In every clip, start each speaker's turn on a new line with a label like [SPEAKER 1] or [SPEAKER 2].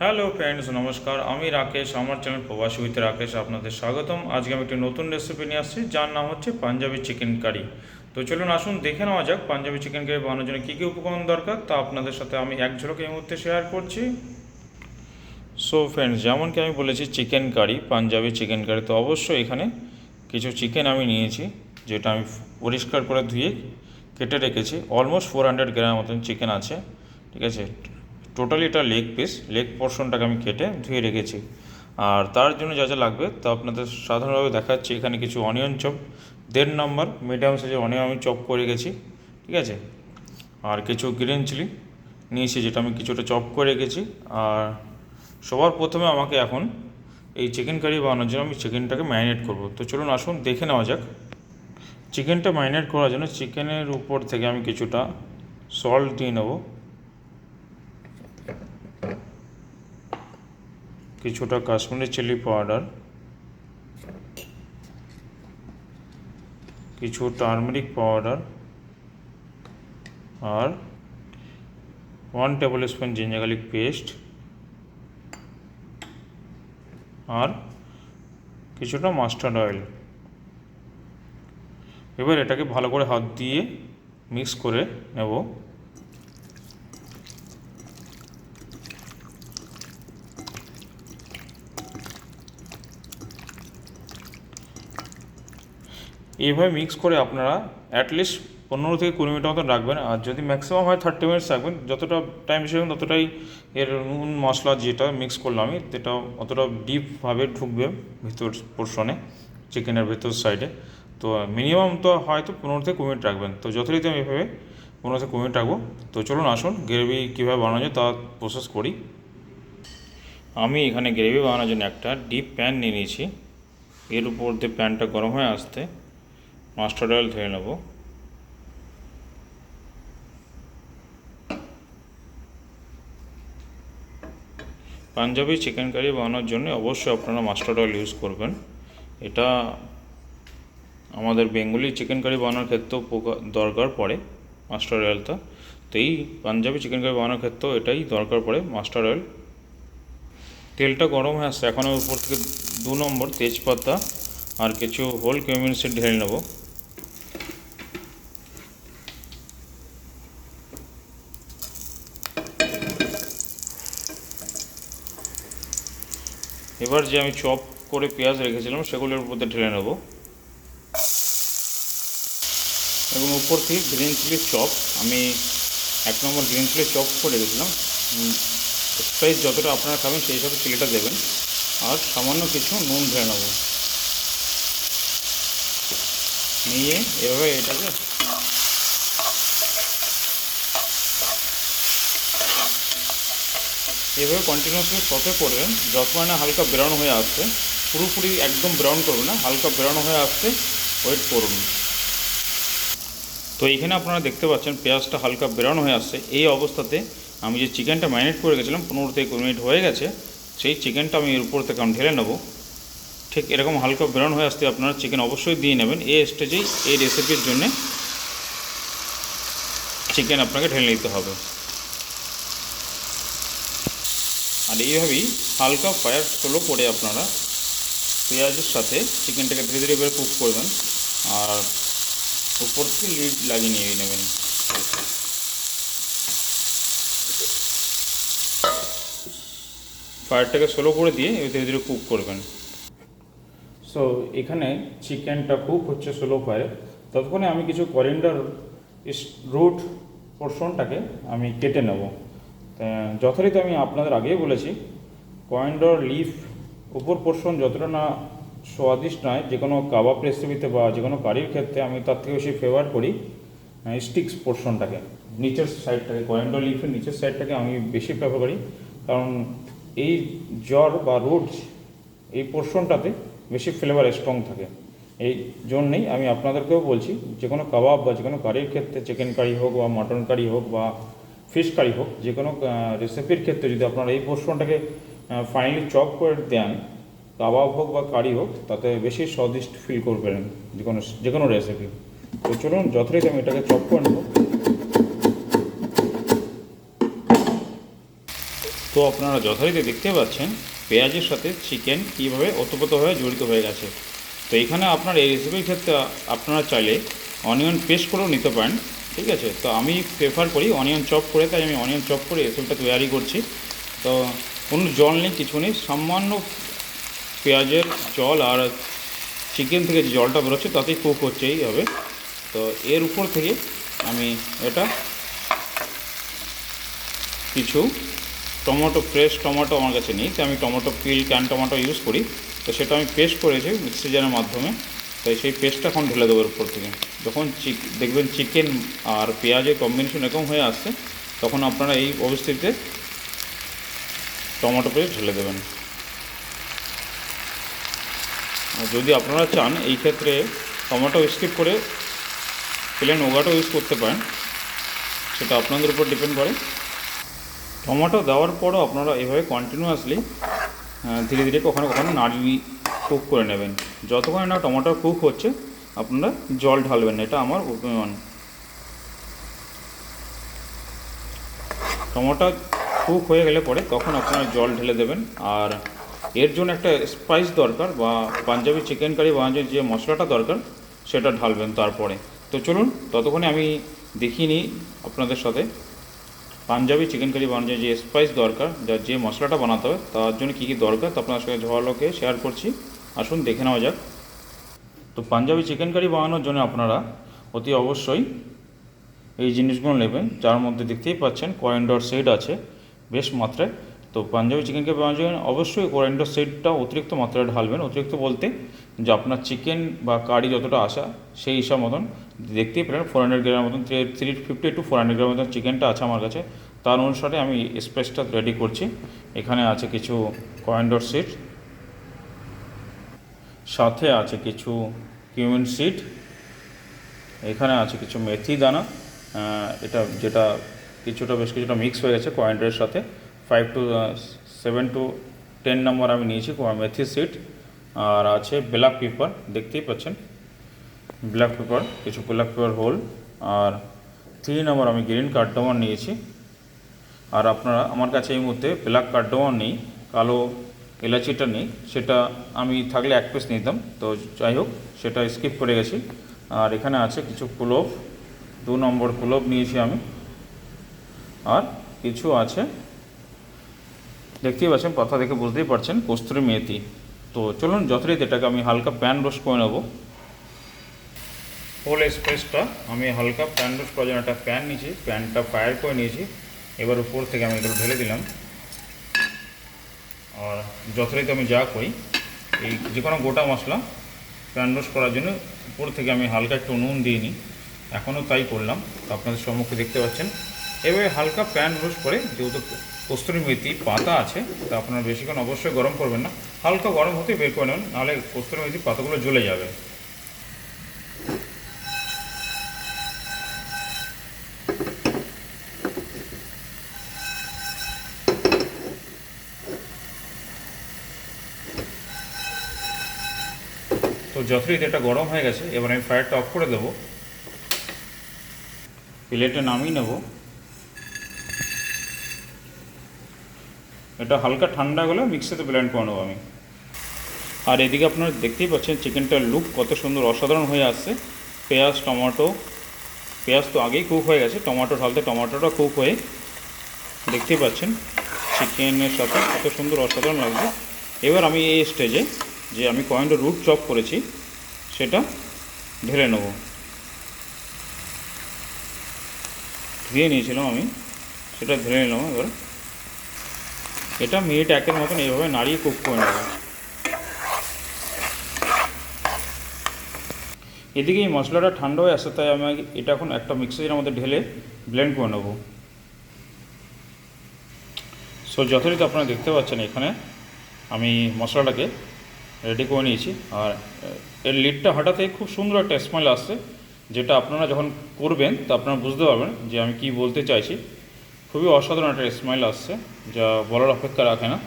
[SPEAKER 1] Hello friends নমস্কার। আমি রাকেশ, আমার চ্যানেল প্রবাসী উইথ রাকেশ আপনাদের স্বাগতম। আজকে আমি একটি নতুন রেসিপি নিয়ে আসছি, যার নাম হচ্ছে পাঞ্জাবি চিকেন কারি তো চলুন আসুন, দেখে নেওয়া যাক পাঞ্জাবি চিকেন কারি বানানোর জন্য কী কী উপকরণ দরকার। তা আপনাদের সাথে আমি এক ঝলক এই মুহূর্তে শেয়ার করছি। সো ফ্রেন্ডস যেমন কি আমি বলেছি chicken curry Punjabi chicken curry তো অবশ্যই এখানে কিছু চিকেন আমি নিয়েছি, যেটা আমি পরিষ্কার করে ধুয়ে কেটে রেখেছি। অলমোস্ট ফোর হান্ড্রেড গ্রাম মতন চিকেন আছে, ঠিক আছে? টোটালি এটা লেগ পিস লেগ পোর্শনটাকে আমি কেটে ধুয়ে রেখেছি। আর তার জন্য যা যা লাগবে তা আপনাদের সাধারণভাবে দেখাচ্ছি। এখানে কিছু অনিয়ন চপ দেড় নম্বর মিডিয়াম সাইজের অনিয়ন আমি চপ করে গেছি ঠিক আছে? আর কিছু গ্রিন চিলি নিয়েছি যেটা আমি কিছুটা চপ করে রেখেছি। আর সবার প্রথমে আমাকে এখন এই চিকেন কারি বানানোর জন্য আমি চিকেনটাকে ম্যারিনেট করব। তো চলুন আসুন, দেখে নেওয়া যাক। চিকেনটা ম্যারিনেট করার জন্য চিকেনের উপর থেকে আমি কিছুটা সল্ট দিয়ে নেব। কিছুটা কাশ্মীরি চিলি পাউডার, কিছু টার্মেরিক পাউডার আর one tablespoon ginger garlic paste আর কিছুটা মাস্টার্ড অয়েল। এবার এটাকে ভালো করে হাত দিয়ে মিক্স করে নেব। এইভাবে মিক্স করে আপনারা অ্যাটলিস্ট পনেরো থেকে কুড়ি মিনিট মতন রাখবেন। আর যদি ম্যাক্সিমাম হয় থার্টি মিনিটস রাখবেন, যতটা টাইম হিসেবে ততটাই এর নুন, মশলা যেটা মিক্স করলাম আমি, সেটা অতটা ডিপভাবে ঢুকবে ভিতর পোর্শনে চিকেনের ভেতর সাইডে তো মিনিমাম তো হয়তো পনেরো থেকে কুড়ি মিনিট রাখবেন। তো যথারীতি আমি এভাবে পনেরো থেকে কুড়ি মিনিট রাখব। তো চলুন আসুন গ্রেভি কীভাবে বানানো যায় তা প্রসেস করি। আমি এখানে গ্রেভি বানানোর জন্য একটা ডিপ প্যান নিয়ে নিয়েছি। এর উপর দিয়ে প্যানটা গরম হয়ে আসতে মাস্টার্ড অয়েল ধরে নেব। পাঞ্জাবি চিকেন কারি বানানোর জন্য অবশ্যই আপনারা মাস্টার্ড অয়েল ইউজ করবেন। এটা আমাদের বেঙ্গলি চিকেন কারি বানানোর ক্ষেত্রেও দরকার পড়ে মাস্টার্ড অয়েলটা তো এই পাঞ্জাবি চিকেন কারি বানানোর ক্ষেত্রেও এটাই দরকার পড়ে মাস্টার্ড অয়েল তেলটা গরম হয়ে আসছে, এখন উপর থেকে দু নম্বর তেজপাতা আর কিছু হোল কিউমিন সিড ঢেলে নেব। এবার যে আমি চপ করে পেঁয়াজ রেখেছিলাম, সেগুলোর দিয়ে ঢেলে নেব। এবং উপর থেকে গ্রিন চিলি চপ, আমি এক নম্বর গ্রিন চিলি চপ করে রেখেছিলাম। স্পাইস যতটা আপনারা খাবেন, সেই হিসাবে চিলিটা দেবেন। আর সামান্য কিছু নুন ঢেলে নেব। নিয়ে এভাবে এটাকে এভাবে কন্টিনিউসলি সতে করবেন যত না হালকা ব্রাউন হয়ে আসছে। পুরোপুরি একদম ব্রাউন করবেন না, হালকা ব্রাউন হয়ে আসতে ওয়েট করুন। তো এইখানে আপনারা দেখতে পাচ্ছেন পেঁয়াজটা হালকা ব্রাউন হয়ে আসছে। এই অবস্থাতে আমি যে চিকেনটা ম্যারিনেট করে গেছিলাম পনেরো থেকে কুড়ি মিনিট হয়ে গেছে, সেই চিকেনটা আমি এর উপর থেকে আমি ঢেলে নেব। ঠিক এরকম হালকা ব্রাউন হয়ে আসতে আপনারা চিকেন অবশ্যই দিয়ে নেবেন। এই স্টেজেই এই রেসিপির জন্যে চিকেন আপনাকে ঢেলে নিতে হবে। আর এইভাবেই হালকা ফায়ার স্লো করে আপনারা পেঁয়াজের সাথে চিকেনটাকে ধীরে ধীরে এবার কুক করবেন। আর উপর থেকে লিড লাগিয়ে নিয়ে নেবেন। ফায়ারটাকে স্লো করে দিয়ে ধীরে ধীরে কুক করবেন। সো এখানে চিকেনটা কুক হচ্ছে স্লো ফায়ারে ততক্ষণে আমি কিছু করিন্ডার রুট পোর্শনটাকে আমি কেটে নেব। যথারীতি আমি আপনাদের আগেই বলেছি কয়েন্ডর লিফ উপর পোর্শন যতটা না স্বাদিষ্ট নয়, যে কোনো কাবাব রেসিপিতে বা যে কোনো কারির ক্ষেত্রে আমি তার থেকে বেশি ফেভার করি স্টিক্স পোর্শনটাকে নিচের সাইডটাকে কয়েন্ডর লিফের নিচের সাইডটাকে আমি বেশি ফেভার করি, কারণ এই জ্বর বা রুট এই পোর্শনটাতে বেশি ফ্লেভার স্ট্রং থাকে। এই জন্যেই আমি আপনাদেরকেও বলছি, যে কোনো কাবাব বা যে কোনো কারির ক্ষেত্রে চিকেন কারি হোক বা মাটন কারি হোক বা ফিশ কারি হোক, যে কোনো রেসিপির ক্ষেত্রে যদি আপনারা এই পোর্শনটাকে ফাইনালি চপ করে দেন, কাবাব হোক বা কারি হোক, তাতে বেশি স্বাদিষ্ট ফিল করবেন যে কোনো যে কোনো রেসিপি তো চলুন, যথারীতি আমি এটাকে চপ করে নেব। তো আপনারা যথারীতি দেখতে পাচ্ছেন, পেঁয়াজের সাথে চিকেন কীভাবে ওতপ্রোতভাবে জড়িত হয়ে গেছে। তো এখানে আপনার এই রেসিপির ক্ষেত্রে আপনারা চাইলে অনিয়ন পেস্ট করেও নিতে পারেন। ঠিক আছে, তো আমি প্রেফার করি অনিয়ন চপ করে, তাই আমি অনিয়ন চপ করে রেসিপিটা তৈরি করছি। তো কোনো জল নেই, কিছু নেই, সামান্য পেঁয়াজের জল আর চিকেন থেকে যে জলটা বেরোচ্ছে তাতেই কুক হচ্ছে এইভাবে তো এর উপর থেকে আমি এটা কিছু টমেটো ফ্রেশ টমেটো আমার কাছে নেই তো আমি tomato peel can tomato use করি। তো সেটা আমি পেস্ট করেছি মিক্সিজারের মাধ্যমে। তো সেই পেস্টটা এখন ঢেলে দেবো উপর থেকে। যখন চিক দেখবেন চিকেন আর পেঁয়াজের কম্বিনেশন এরকম হয়ে আসছে, তখন আপনারা এই অবস্থিতিতে টমেটো পেস্ট ঢেলে দেবেন। আর যদি আপনারা চান, এই ক্ষেত্রে টমেটো স্কিপ করে প্লেন ওগাটো ইউজ করতে পারেন, সেটা আপনাদের উপর ডিপেন্ড করে। টমেটো দেওয়ার পরও আপনারা এভাবে কন্টিনিউয়াসলি ধীরে ধীরে কখনো কখনো নাড়ি কুক করে নেবেন। যতক্ষণ না টমেটো কুক হচ্ছে, আপনারা জল ঢালবেন এটা আমার অভিমান। টমেটো কুক হয়ে গেলে পরে তখন আপনারা জল ঢেলে দেবেন, আর এর জন্য একটা স্পাইস দরকার, বা পাঞ্জাবি চিকেন কারি বানানোর যে মশলাটা দরকার, সেটা ঢালবেন তারপরে। তো চলুন, ততক্ষণে আমি দেখিয়ে নিই আপনাদের সাথে পাঞ্জাবি চিকেন কারি বানানোর যে স্পাইস দরকার, যা যে মশলাটা বানাতে হবে, তার জন্য কী কী দরকার, তা আপনার সঙ্গে ঝোয়ালোকে শেয়ার করছি। আসুন দেখে নেওয়া যাক। তো পাঞ্জাবি চিকেন কারি বানানোর জন্য আপনারা অতি অবশ্যই এই জিনিসগুলো নেবেন। যার মধ্যে দেখতেই পাচ্ছেন কোয়েন্ডর সেড আছে বেশ মাত্রায়। তো পাঞ্জাবি চিকেন কারি বানানোর জন্য অবশ্যই কোয়েন্ডর সেডটা অতিরিক্ত মাত্রায় ঢালবেন। অতিরিক্ত বলতে যে আপনার চিকেন বা কারি যতটা আসা সেই হিসাব মতন দেখতেই পেলেন। ফোর হান্ড্রেড গ্রামের মতন three fifty to four hundred গ্রামের মতন চিকেনটা আছে আমার কাছে। তার অনুসারে আমি স্পেসটা রেডি করছি। এখানে আছে কিছু কয়েন্ডর সিড সাথে আছে কিছু কিউমিন সিড এখানে আছে কিছু মেথি দানা এটা যেটা কিছুটা বেশ কিছুটা মিক্স হয়ে গেছে কয়েন্ডারের সাথে। Five to seven to ten number আমি নিয়েছি মেথি সিড আর আছে ব্ল্যাক পেপার দেখতেই পাচ্ছেন। ব্ল্যাক পেপার কিছু ব্ল্যাক পেপার হোল আর থ্রি নম্বর আমি গ্রিন কার্ডমন নিয়েছি। আর আপনারা, আমার কাছে এই মুহূর্তে ব্ল্যাক কার্ডমন নেই, কালো এলাচিটা নেই, সেটা আমি থাকলে এক পিস নিতাম, তো যাই হোক, সেটা স্কিপ করে গেছি। আর এখানে আছে কিছু কুলভ, দু নম্বর কুলভ নিয়েছি আমি। আর কিছু আছে, দেখতেই পাচ্ছেন, কথা দেখে বুঝতেই পারছেন, কস্তুরি মেথি। তো চলুন, যথারীতি এটাকে আমি হালকা প্যান রোস্ট করে নেব। হোল স্পেসটা আমি হালকা প্যান রোস্ট করার জন্য একটা প্যান নিয়েছি প্যানটা ফায়ার করে নিয়েছি। এবার উপর থেকে আমি এগুলো ঢেলে দিলাম। আর যথারীতি আমি যা করি, এই যে কোনো গোটা মশলা প্যান রোস্ট করার জন্য উপর থেকে আমি হালকা একটু নুন দিয়ে নিই। এখনও তাই করলাম, তো আপনাদের সম্মুখে দেখতে পাচ্ছেন। এবারে হালকা প্যান রোস্ট করে যেহেতু কস্তুরি মেথি পাতা আছে, তা আপনারা বেশিক্ষণ অবশ্যই গরম করবেন না। হালকা গরম হতে বের করে নেবেন, নাহলে কস্তুরি মেথি পাতাগুলো জ্বলে যাবে। তো যথারীতি এটা গরম হয়ে গেছে, এবার আমি ফায়ারটা অফ করে দেবো। প্লেটে নামিয়ে নেব। এটা হালকা ঠান্ডা হলে মিক্সিতে ব্লেন্ড করে নেব আমি। আর এদিকে আপনারা দেখতেই পাচ্ছেন চিকেনটার লুক কত সুন্দর, অসাধারণ হয়ে আসছে। পেঁয়াজ, টমেটো, পেঁয়াজ তো আগেই কুক হয়ে গেছে টমেটো ঢালতে টমেটোটা কুক হয়ে দেখতেই পাচ্ছেন চিকেনের সাথে কত সুন্দর, অসাধারণ লাগছে। এবার আমি এই স্টেজে যে আমি কয়েনটা রুট চপ করেছি, সেটা ঢেলে নেব। ধুয়ে নিয়েছিলাম আমি, সেটা ধরে নিলাম এবার। এটা মিনিট একের মতন এইভাবে নাড়িয়ে কুক করে নেব। এদিকে এই মশলাটা ঠান্ডা হয়ে আসে, তাই আমি এটা এখন একটা মিক্সারের মধ্যে ঢেলে ব্লেন্ড করে নেব। সো যথারীতি আপনারা দেখতে পাচ্ছেন এখানে আমি মশলাটাকে রেডি করে নিয়েছি। আর এর লিডটা হঠাৎ খুব সুন্দর একটা স্মেল আসছে, যেটা আপনারা যখন করবেন, তা আপনারা বুঝতে পারবেন যে আমি কি বলতে চাইছি। খুবই অসাধারণ একটা স্মেল আসছে, যা বলার অপেক্ষা রাখে না।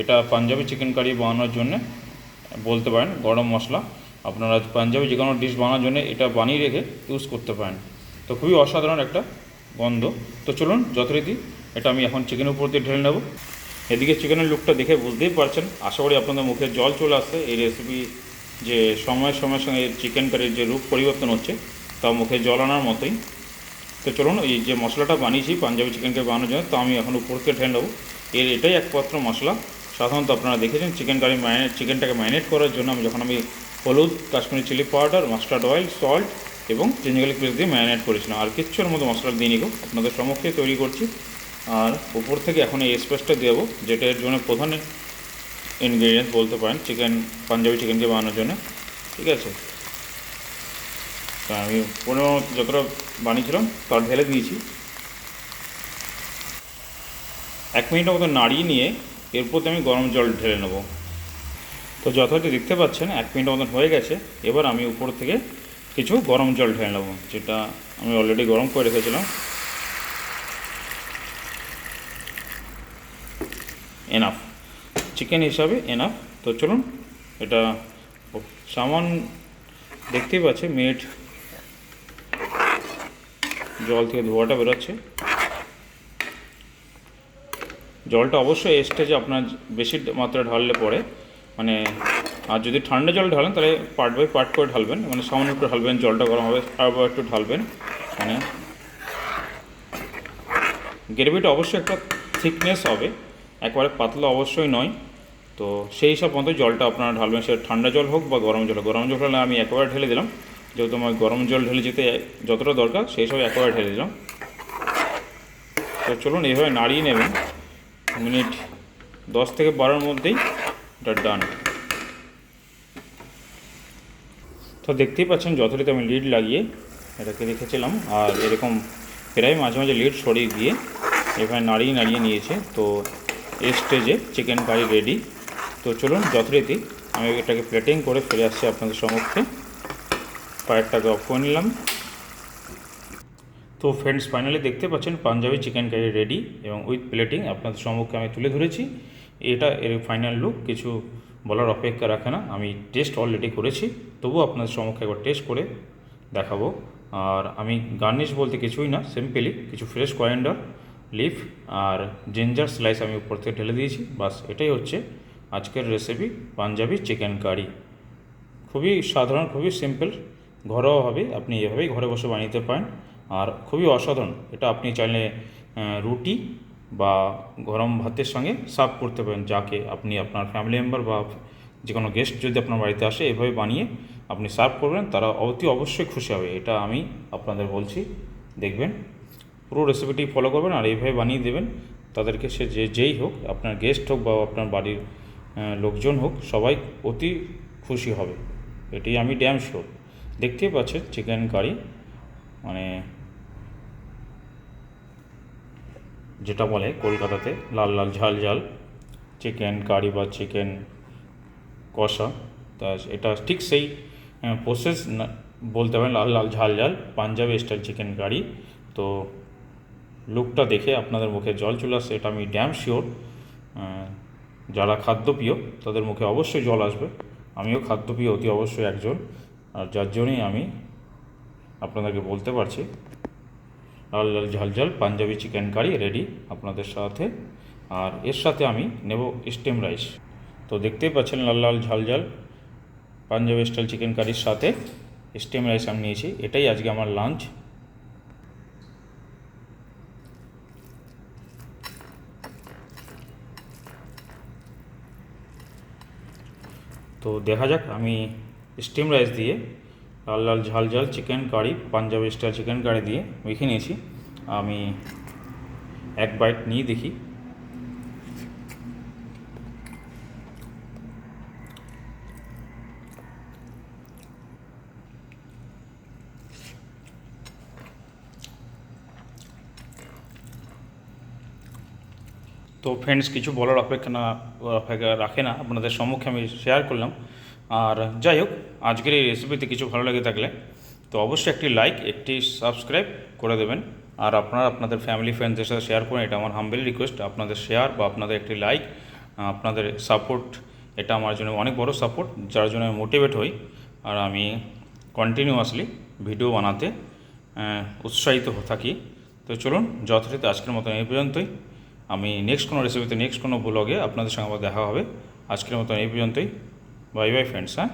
[SPEAKER 1] এটা পাঞ্জাবি চিকেন কারি বানানোর জন্য, বলতে পারেন, গরম মশলা। আপনারা পাঞ্জাবি যে কোনো ডিশ বানানোর জন্য এটা বানিয়ে রেখে ইউজ করতে পারেন। তো খুবই অসাধারণ একটা গন্ধ। তো চলুন, যথারীতি এটা আমি এখন চিকেনের উপর দিয়ে ঢেলে নেব। এদিকে চিকেনের লুকটা দেখে বুঝতেই পারছেন। আশা করি আপনাদের মুখে জল চলে আসছে। এই রেসিপি যে সময়ের সময়ের সঙ্গে চিকেন কারির যে রূপ পরিবর্তন হচ্ছে তা মুখে জল আনার মতোই। তো চলুন, এই যে মশলাটা বানিয়েছি, পাঞ্জাবি চিকেন কারি বানানোর জন্য, তা আমি এখন উপর থেকে ঠেলে নেব। এর এটাই একমাত্র মশলা। সাধারণত আপনারা দেখেছেন চিকেন কারি ম্যারিনেট চিকেনটাকে ম্যারিনেট করার জন্য আমি যখন আমি হলুদ, Kashmiri chili powder mustard oil salt এবং জিঞ্জারগার্লিক পেস্ট দিয়ে ম্যারিনেট করেছিলাম। আর কিচ্ছুর মতো মশলা দিয়ে নিব আপনাদের সমক্ষে তৈরি করছি। আর উপর থেকে এখন এই স্পেসটা দেবো, যেটা এর জন্য প্রধান ইনগ্রিডিয়েন্টস বলতে পারেন চিকেন পাঞ্জাবি চিকেনকে বানানোর জন্য, ঠিক আছে? তা আমি পনেরো যতটা বানিয়েছিলাম, তার ঢেলে দিয়েছি। এক মিনিটের মতো নাড়িয়ে নিয়ে এরপর আমি গরম জল ঢেলে নেব। তো যথাযথ দেখতে পাচ্ছেন, এক মিনিটের মতন হয়ে গেছে, এবার আমি উপর থেকে কিছু গরম জল ঢেলে নেব, যেটা আমি অলরেডি গরম করে রেখেছিলাম। এনাফ চিকেন হিসাবে এনাফ তো চলুন, এটা সামান দেখতেই পাচ্ছে মিনিট জল থেকে ধোয়াটা বেরোচ্ছে। জলটা অবশ্যই স্টেজে আপনার বেশি মাত্রায় ঢাললে পরে মানে আর যদি ঠান্ডা জল ঢালেন, তাহলে পার্ট বাই পার্ট করে ঢালবেন। মানে সামান্য একটু ঢালবেন, জলটা গরম হবে আবার একটু ঢালবেন। মানে গ্রেভিটা অবশ্যই একটা থিকনেস হবে। একবারে পাতলা অবশ্যই নয়। তো সেই হিসাব মতো জলটা আপনারা ঢালবেন, সেটা ঠান্ডা জল হোক বা গরম জল গরম জল হলে আমি একবারে ঢেলে দিলাম। যেহেতু আমার গরম জল ঢেলে যেতে যতটা দরকার, সেই হিসাবে একবারে ঢেলে দিলাম। তো চলুন, এইভাবে নাড়িয়ে নেবেন। মিনিট দশ থেকে বারোর মধ্যেই এটা ডান। তো দেখতেই পাচ্ছেন, যথারীতি আমি লিড লাগিয়ে এটাকে রেখেছিলাম। আর এরকম প্রায় মাঝে মাঝে লিড সরিয়ে দিয়ে এখানে নাড়িয়ে নাড়িয়ে নিয়েছে। তো স্টেজে চিকেন কারি রেডি তো চলুন, যথারীতি আমি এটাকে প্লেটিং করে ফিরে আসছি আপনাদের সম্মুখে ফায়ারটাকে অফ করে নিলাম। তো ফ্রেন্ডস ফাইনালি দেখতে পাচ্ছেন পাঞ্জাবি চিকেন কারি রেডি এবং উইথ প্লেটিং আপনাদের সম্মুখে আমি তুলে ধরেছি। এটা এর ফাইনাল লুক কিছু বলার অপেক্ষা রাখে না। আমি টেস্ট অলরেডি করেছি, তবুও আপনাদের সম্মুখে একবার টেস্ট করে দেখাবো। আর আমি গার্নিশ বলতে কিছুই না সিম্পলি কিছু ফ্রেশ কয়েন্ডার লিফ আর জিঞ্জার স্লাইস আমি উপর থেকে ঢেলে দিয়েছি। বাস এটাই হচ্ছে আজকের রেসিপি পাঞ্জাবি চিকেন কারি খুবই সাধারণ, খুবই সিম্পল ঘরোয়াভাবে আপনি এভাবেই ঘরে বসে বানিয়ে পারেন। আর খুবই অসাধারণ, এটা আপনি চাইলে রুটি বা গরম ভাতের সঙ্গে সার্ভ করতে পারেন, যাকে আপনি আপনার ফ্যামিলি মেম্বার বা যে কোনো গেস্ট যদি আপনার বাড়িতে আসে, এভাবে বানিয়ে আপনি সার্ভ করবেন, তারা অতি অবশ্যই খুশি হবে। এটা আমি আপনাদের বলছি। দেখবেন পুরো রেসিপিটি ফলো করবেন আর এইভাবে বানিয়ে দেবেন। তাদেরকে সে যে যেই হোক, আপনার গেস্ট হোক বা আপনার বাড়ির লোকজন হোক, সবাই অতি খুশি হবে। এটি আমি ড্যাম শিওর দেখতেই পাচ্ছেন চিকেন কারি মানে যেটা বলে কলকাতাতে, লাল লাল ঝাল ঝাল চিকেন কারি বা চিকেন কষা। তা এটা ঠিক সেই প্রসেস বলতে পারেন লাল লাল ঝাল ঝাল, পাঞ্জাবি স্টাইল চিকেন কারি তো লুকটা দেখে আপনাদের মুখে জল চলে আসছে, এটা আমি ড্যাম শিওর যারা খাদ্যপ্রিয়, তাদের মুখে অবশ্যই জল আসবে। আমিও খাদ্যপ্রিয়, অতি অবশ্যই একজন। আর যার জন্যই আমি আপনাদেরকে বলতে পারছি, লাল লাল ঝাল ঝাল, পাঞ্জাবি চিকেন কারি রেডি আপনাদের সাথে। আর এর সাথে আমি নেব স্টেম রাইস তো দেখতেই পাচ্ছেন লাল লাল ঝাল ঝাল, পাঞ্জাবি স্টাইল চিকেন কারির সাথে স্টেম রাইস আমি নিয়েছি। এটাই আজকে আমার লাঞ্চ তো দেখা যাক, আমি স্টিম রাইস দিয়ে লাল লাল ঝাল ঝাল chicken curry Punjabi style chicken curry দিয়ে মেখে নিয়েছি। আমি এক বাইট নিয়ে দেখি। তো ফ্রেন্ডস কিছু বলার অপেক্ষা না, অপেক্ষা রাখে না। আপনাদের সম্মুখে আমি শেয়ার করলাম। আর যাই হোক, আজকের এই রেসিপিতে কিছু ভালো লেগে থাকলে তো অবশ্যই একটি লাইক একটি সাবস্ক্রাইব করে দেবেন। আর আপনারা আপনাদের ফ্যামিলি ফ্রেন্ডসদের সাথে শেয়ার করুন, এটা আমার হাম্বেল রিকোয়েস্ট আপনাদের শেয়ার বা আপনাদের একটি লাইক আপনাদের সাপোর্ট এটা আমার জন্য অনেক বড় সাপোর্ট যার জন্য আমি মোটিভেট হই। আর আমি কন্টিনিউয়াসলি ভিডিও বানাতে উৎসাহিত থাকি। তো চলুন, যথারীতি আজকের মতো এই পর্যন্তই। আমি নেক্সট কোনো রেসিপিতে নেক্সট কোনো ব্লগে আপনাদের সঙ্গে আমার দেখা হবে। আজকের মতন এই পর্যন্তই। বাই বাই ফ্রেন্ডস হ্যাঁ?